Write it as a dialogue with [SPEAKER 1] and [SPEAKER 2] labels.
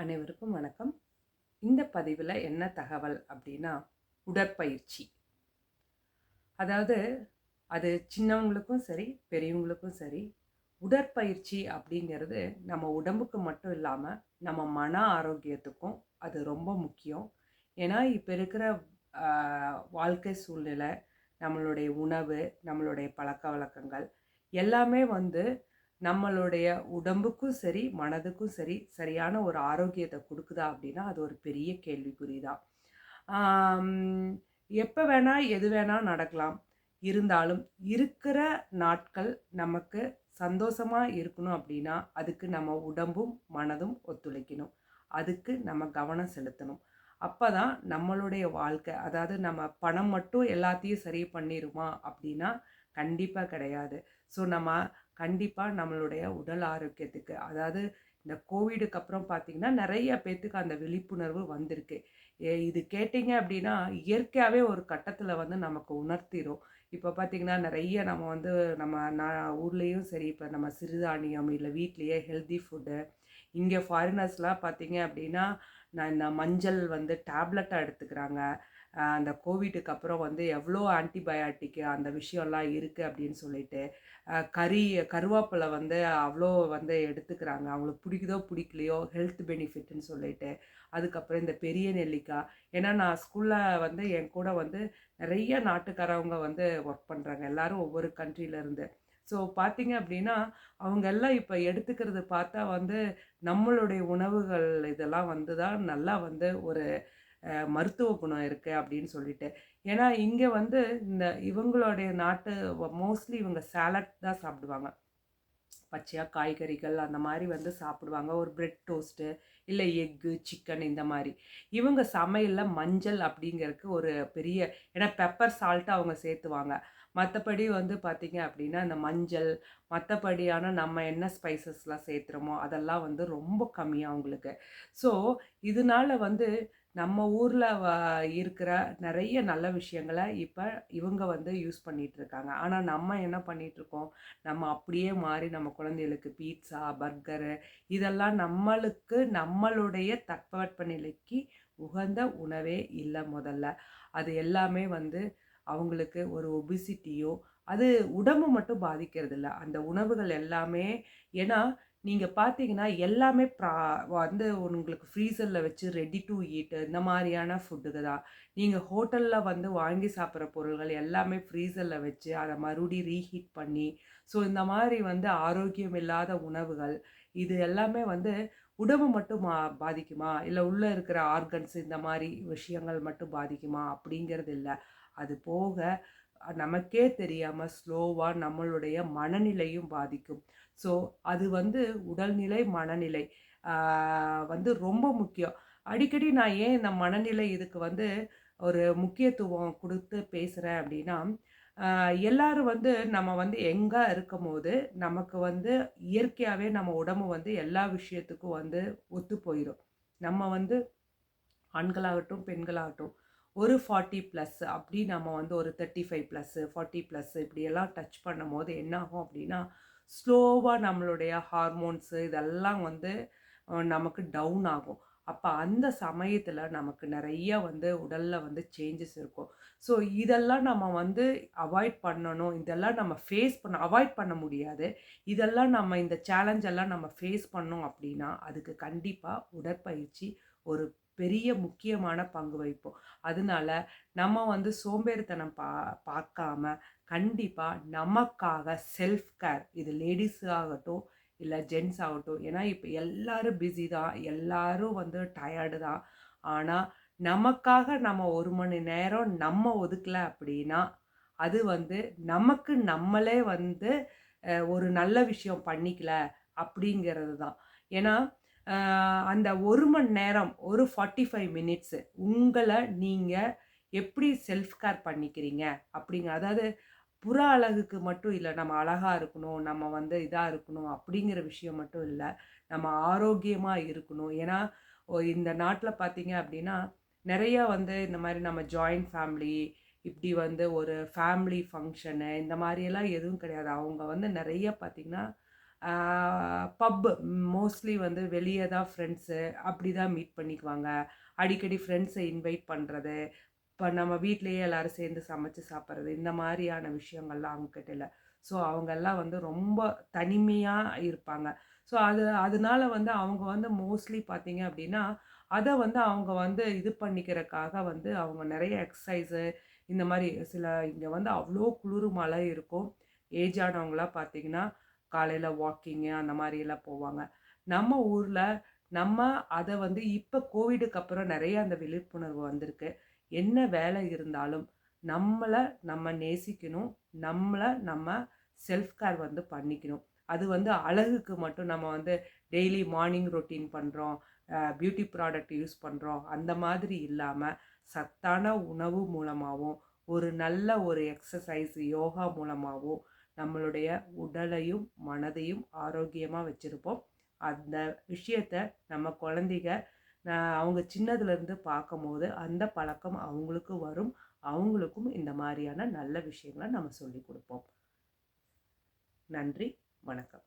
[SPEAKER 1] அனைவருக்கும் வணக்கம். இந்த பதிவில் என்ன தகவல் அப்படின்னா உடற்பயிற்சி. அதாவது அது சின்னவங்களுக்கும் சரி பெரியவங்களுக்கும் சரி உடற்பயிற்சி அப்படிங்கிறது நம்ம உடம்புக்கு மட்டும் இல்லாமல் நம்ம மன ஆரோக்கியத்துக்கும் அது ரொம்ப முக்கியம். ஏன்னா இப்போ இருக்கிற வாழ்க்கை சூழ்நிலை நம்மளுடைய உணவு நம்மளுடைய பழக்க வழக்கங்கள் எல்லாமே வந்து நம்மளுடைய உடம்புக்கும் சரி மனதுக்கும் சரி சரியான ஒரு ஆரோக்கியத்தை கொடுக்குதா அப்படின்னா அது ஒரு பெரிய கேள்விக்குறி தான் எப்போ வேணால் எது வேணால் நடக்கலாம். இருந்தாலும் இருக்கிற நாட்கள் நமக்கு சந்தோஷமாக இருக்கணும் அப்படின்னா அதுக்கு நம்ம உடம்பும் மனதும் ஒத்துழைக்கணும். அதுக்கு நம்ம கவனம் செலுத்தணும். அப்போ தான் நம்மளுடைய வாழ்க்கை அதாவது நம்ம பணம் மட்டும் எல்லாத்தையும் சரி பண்ணிடுமா அப்படின்னா கண்டிப்பாக கிடையாது. ஸோ நம்ம கண்டிப்பாக நம்மளுடைய உடல் ஆரோக்கியத்துக்கு. அதாவது இந்த கோவிடுக்கு அப்புறம் பார்த்திங்கன்னா நிறைய பேர்த்துக்கு அந்த விழிப்புணர்வு வந்திருக்கு. ஏ, இது கேட்டிங்க அப்படின்னா இயற்கையாகவே ஒரு கட்டத்தில் வந்து நமக்கு உணர்த்திடும் இப்போ பார்த்திங்கன்னா நிறைய நம்ம வந்து நம்ம நான் ஊர்லேயும் சரி இப்போ நம்ம சிறுதானியம் இல்லை வீட்லேயே ஹெல்தி ஃபுட்டு இங்கே ஃபாரினர்ஸ்லாம் பார்த்தீங்க அப்படின்னா நான் இந்த மஞ்சள் வந்து டேப்லெட்டாக எடுத்துக்கிறாங்க. அந்த கோவிட்டுக்கு அப்புறம் வந்து எவ்வளோ ஆன்டிபயாட்டிக்கு அந்த விஷயம்லாம் இருக்குது அப்படின்னு சொல்லிட்டு கறி கருவேப்பிலை வந்து அவ்வளோ வந்து எடுத்துக்கிறாங்க. அவங்களுக்கு பிடிக்குதோ பிடிக்கலையோ ஹெல்த் பெனிஃபிட்னு சொல்லிட்டு. அதுக்கப்புறம் இந்த பெரிய நெல்லிக்காய். ஏன்னா நான் ஸ்கூலில் வந்து என் கூட வந்து நிறைய நாட்டுக்காரவங்க வந்து ஒர்க் பண்ணுறாங்க எல்லோரும் ஒவ்வொரு கண்ட்ரியிலேருந்து ஸோ பார்த்தீங்க அப்படின்னா அவங்க எல்லாம் இப்போ எடுத்துக்கிறது பார்த்தா வந்து நம்மளுடைய உணவுகள் இதெல்லாம் வந்து தான் நல்லா வந்து ஒரு மருத்துவ குணம் இருக்குது அப்படின்னு சொல்லிட்டு. ஏன்னா இங்கே வந்து இந்த இவங்களுடைய நாட்டு மோஸ்ட்லி இவங்க சாலட் தான் சாப்பிடுவாங்க. பச்சையாக காய்கறிகள் அந்த மாதிரி வந்து சாப்பிடுவாங்க. ஒரு பிரெட் டோஸ்ட்டு இல்லை எக்கு சிக்கன் இந்த மாதிரி. இவங்க சமையலில் மஞ்சள் அப்படிங்கிறதுக்கு ஒரு பெரிய ஏன்னா பெப்பர் சால்ட்டு அவங்க சேர்த்துவாங்க. மற்றபடி வந்து பார்த்திங்க அப்படின்னா இந்த மஞ்சள் மற்றபடியான நம்ம என்ன ஸ்பைசஸ்லாம் சேர்த்துறோமோ அதெல்லாம் வந்து ரொம்ப கம்மியாக அவங்களுக்கு. ஸோ இதனால வந்து நம்ம ஊரில் இருக்கிற நிறைய நல்ல விஷயங்களை இப்போ இவங்க வந்து யூஸ் பண்ணிகிட்ருக்காங்க இருக்காங்க ஆனால் நம்ம என்ன பண்ணிகிட்ருக்கோம் நம்ம அப்படியே மாறி நம்ம குழந்தைகளுக்கு பீட்சா பர்கரு இதெல்லாம் நம்மளுக்கு நம்மளுடைய தட்பவெப்பநிலைக்கு உகந்த உணவே இல்லை முதல்ல. அது எல்லாமே வந்து அவங்களுக்கு ஒரு ஒபிசிட்டியோ அது உடம்பு மட்டும் பாதிக்கிறது இல்லை அந்த உணவுகள் எல்லாமே ஏன்னா நீங்கள் பார்த்தீங்கன்னா எல்லாமே ப்ரா வந்து உங்களுக்கு ஃப்ரீசரில் வச்சு ரெடி டு ஈட் இந்த மாதிரியான ஃபுட்டுக்கு தான். நீங்கள் ஹோட்டலில் வந்து வாங்கி சாப்பிட்ற பொருள்கள் எல்லாமே ஃப்ரீசரில் வச்சு அதை மறுபடியும் ரீஹீட் பண்ணி ஸோ இந்த மாதிரி வந்து ஆரோக்கியம் இல்லாத உணவுகள் இது எல்லாமே வந்து உடம்பு மட்டும் மா பாதிக்குமா? இல்லை உள்ளே இருக்கிற ஆர்கன்ஸ் இந்த மாதிரி விஷயங்கள் மட்டும் பாதிக்குமா? அப்படிங்கிறது இல்லை. அது போக நமக்கே தெரியாமல் ஸ்லோவாக நம்மளுடைய மனநிலையும் பாதிக்கும். ஸோ அது வந்து உடல்நிலை மனநிலை வந்து ரொம்ப முக்கியம். அடிக்கடி நான் ஏன் இந்த மனநிலை இதுக்கு வந்து ஒரு முக்கியத்துவம் கொடுத்து பேசுகிறேன் அப்படின்னா எல்லாரும் வந்து நம்ம வந்து எங்கே இருக்கும் போது நமக்கு வந்து இயற்கையாகவே நம்ம உடம்பு வந்து எல்லா விஷயத்துக்கும் வந்து ஒத்து போயிடும் நம்ம வந்து ஆண்களாகட்டும் பெண்களாகட்டும் ஒரு ஃபார்ட்டி ப்ளஸ் அப்படி நம்ம வந்து ஒரு thirty five plus forty plus இப்படியெல்லாம் டச் பண்ணும் போது என்னாகும் அப்படின்னா ஸ்லோவாக நம்மளுடைய ஹார்மோன்ஸு இதெல்லாம் வந்து நமக்கு டவுன் ஆகும். அப்போ அந்த சமயத்தில் நமக்கு நிறைய வந்து உடலில் வந்து சேஞ்சஸ் இருக்கும். ஸோ இதெல்லாம் நம்ம வந்து அவாய்ட் பண்ணணும். இதெல்லாம் நம்ம ஃபேஸ் பண்ண அவாய்ட் பண்ண முடியாது. இதெல்லாம் நம்ம இந்த சேலஞ்செல்லாம் நம்ம ஃபேஸ் பண்ணோம் அப்படின்னா அதுக்கு கண்டிப்பாக உடற்பயிற்சி ஒரு பெரிய முக்கியமான பங்கு வகிப்போம். அதனால நம்ம வந்து சோம்பேறித்தனம் பா பார்க்காம கண்டிப்பாக நமக்காக செல்ஃப் கேர் இது லேடிஸ் ஆகட்டும் இல்லை ஜென்ஸ் ஆகட்டும் ஏன்னா இப்போ எல்லாரும் பிஸி தான் எல்லாரும் வந்து டயர்டு தான். ஆனால் நமக்காக நம்ம ஒரு மணி நேரம் நம்ம ஒதுக்கலை அப்படின்னா அது வந்து நமக்கு நம்மளே வந்து ஒரு நல்ல விஷயம் பண்ணிக்கல அப்படிங்கிறது தான். ஏன்னா அந்த ஒரு மணி நேரம் ஒரு ஃபார்ட்டி ஃபைவ் மினிட்ஸு உங்களை நீங்கள் எப்படி செல்ஃப் கேர் பண்ணிக்கிறீங்க? அப்படிங்க அதாவது புற அழகுக்கு மட்டும் இல்லை நம்ம அழகாக இருக்கணும் நம்ம வந்து இதாக இருக்கணும் அப்படிங்கிற விஷயம் மட்டும் இல்லை நம்ம ஆரோக்கியமாக இருக்கணும். ஏன்னா இந்த நாட்டில் பார்த்தீங்க அப்படின்னா நிறையா வந்து இந்த மாதிரி நம்ம ஜாயிண்ட் ஃபேமிலி இப்படி வந்து ஒரு ஃபேமிலி ஃபங்க்ஷனு இந்த மாதிரியெல்லாம் எதுவும் கிடையாது. அவங்க வந்து நிறைய பார்த்திங்கன்னா பப்பு மோஸ்ட்லி வந்து வெளியே தான் ஃப்ரெண்ட்ஸு அப்படி தான் மீட் பண்ணிக்குவாங்க. அடிக்கடி ஃப்ரெண்ட்ஸை இன்வைட் பண்ணுறது இப்போ நம்ம வீட்லேயே எல்லோரும் சேர்ந்து சமைச்சு சாப்பிட்றது இந்த மாதிரியான விஷயங்கள்லாம் அவங்கக்கிட்ட இல்லை. ஸோ அவங்கெல்லாம் வந்து ரொம்ப தனிமையாக இருப்பாங்க. ஸோ அது அதனால வந்து அவங்க வந்து மோஸ்ட்லி பார்த்திங்க அப்படின்னா அதை வந்து அவங்க வந்து இது பண்ணிக்கிறக்காக வந்து அவங்க நிறைய எக்ஸசைஸு இந்த மாதிரி சில இங்கே வந்து அவ்வளோ குளிர் மழை இருக்கும். ஏஜ் ஆனவங்களாம் பார்த்திங்கன்னா காலையில் வாக்கிங்கு அந்த மாதிரியெல்லாம் போவாங்க. நம்ம ஊரில் நம்ம அதை வந்து இப்போ கோவிடுக்கு அப்புறம் நிறைய அந்த விழிப்புணர்வு வந்திருக்கு. என்ன வேலை இருந்தாலும் நம்மளை நம்ம நேசிக்கணும் நம்மளை நம்ம செல்ஃப் கேர் வந்து பண்ணிக்கணும். அது வந்து அழகுக்கு மட்டும் நம்ம வந்து டெய்லி மார்னிங் ரொட்டீன் பண்ணுறோம் பியூட்டி ப்ராடக்ட் யூஸ் பண்ணுறோம் அந்த மாதிரி இல்லாமல் சத்தான உணவு மூலமாகவும் ஒரு நல்ல ஒரு எக்ஸசைஸ் யோகா மூலமாகவும் நம்மளுடைய உடலையும் மனதையும் ஆரோக்கியமாக வச்சுருப்போம். அந்த விஷயத்த நம்ம குழந்தைங்க அவங்க சின்னதுலேருந்து பார்க்கும் போது அந்த பழக்கம் அவங்களுக்கும் வரும். அவங்களுக்கும் இந்த மாதிரியான நல்ல விஷயங்களை நம்ம சொல்லி கொடுப்போம். நன்றி வணக்கம்.